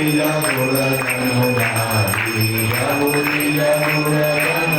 Lila Mula Mula Lila Mula Mula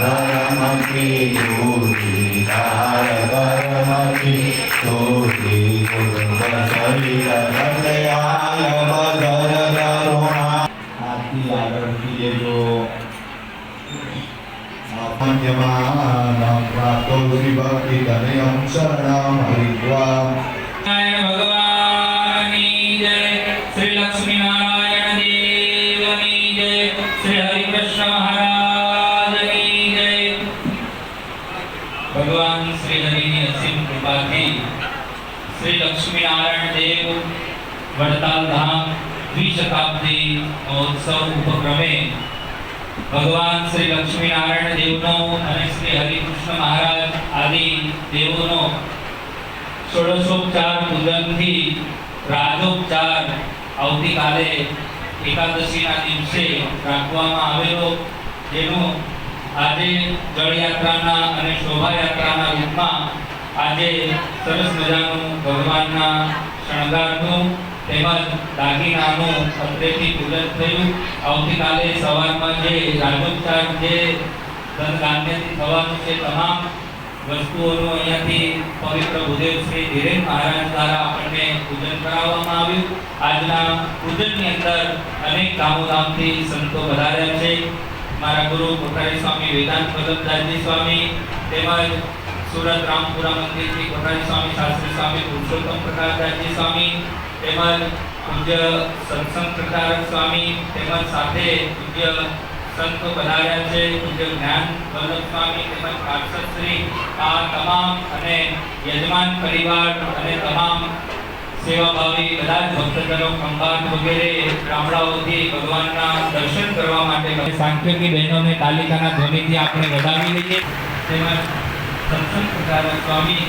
Amen. परमति योगी काल परमति योगी गुरुवचरित दयाल बदर करुणा आती आगर की ये जो पंचमान प्राप्तो शिव की धनयम शरणम हरिद्वा भगवान ભગવાન શ્રી હરિની અસીમ કૃપાથી શ્રી લક્ષ્મી નારાયણ દેવ વડતાલ ધામ દ્વિશતાબ્દી મહોત્સવ ઉપક્રમે ભગવાન શ્રી લક્ષ્મી નારાયણ દેવનો અને શ્રી હરિકૃષ્ણ મહારાજ આદિ દેવોનો ષોડશોપચાર પૂજનથી રાજોપચાર આવતીકાલે એકાદશીના દિવસે રાખવામાં આવેલો જેનું આજે જળયાત્રાના અને શોભાયાત્રાના રૂપમાં આજે સરસ મજાનું ભગવાનના શણગારનું તેમજ દાગીનાનું અત્રેથી પૂજન થયું. આવતીકાલે સવારમાં જે રાજોપચાર જે ધનધાન્યથી થવાનું છે તમામ વસ્તુઓનું અહીંયાથી પવિત્ર ભૂદેવ શ્રી ધીરેન મહારાજ દ્વારા આપણને પૂજન કરાવવામાં આવ્યું. આજના પૂજનની અંદર અનેક ધામોધામથી સંતો વધાર્યા છે. મારા ગુરુ કોઠારી સ્વામી વેદાંત વલ્લભદાસજી સ્વામી તેમજ સુરત રામપુરા મંદિરથી કોઠારી સ્વામી શાસ્ત્રી સ્વામી પુરુષોત્તમ પ્રકાશદાસજી સ્વામી તેમજ પૂજ્ય સત્સંગ પ્રકારક સ્વામી તેમજ સાથે પૂજ્ય સંતો પધાર્યા છે, પૂજ્ય જ્ઞાન વલ્લભ સ્વામી તેમજ પાર્ષદ શ્રી આ તમામ અને યજમાન પરિવાર અને તમામ સેવાભાવી બધા જ ભક્તજનો, ખંભાત વગેરે, ગામડાઓથી ભગવાનના દર્શન કરવા માટે સાંખ્યકી બહેનોને તાલિકાના ધ્વનિથી આપણે વધાવી લઈએ. તેમજ સત્સંગ સ્વામી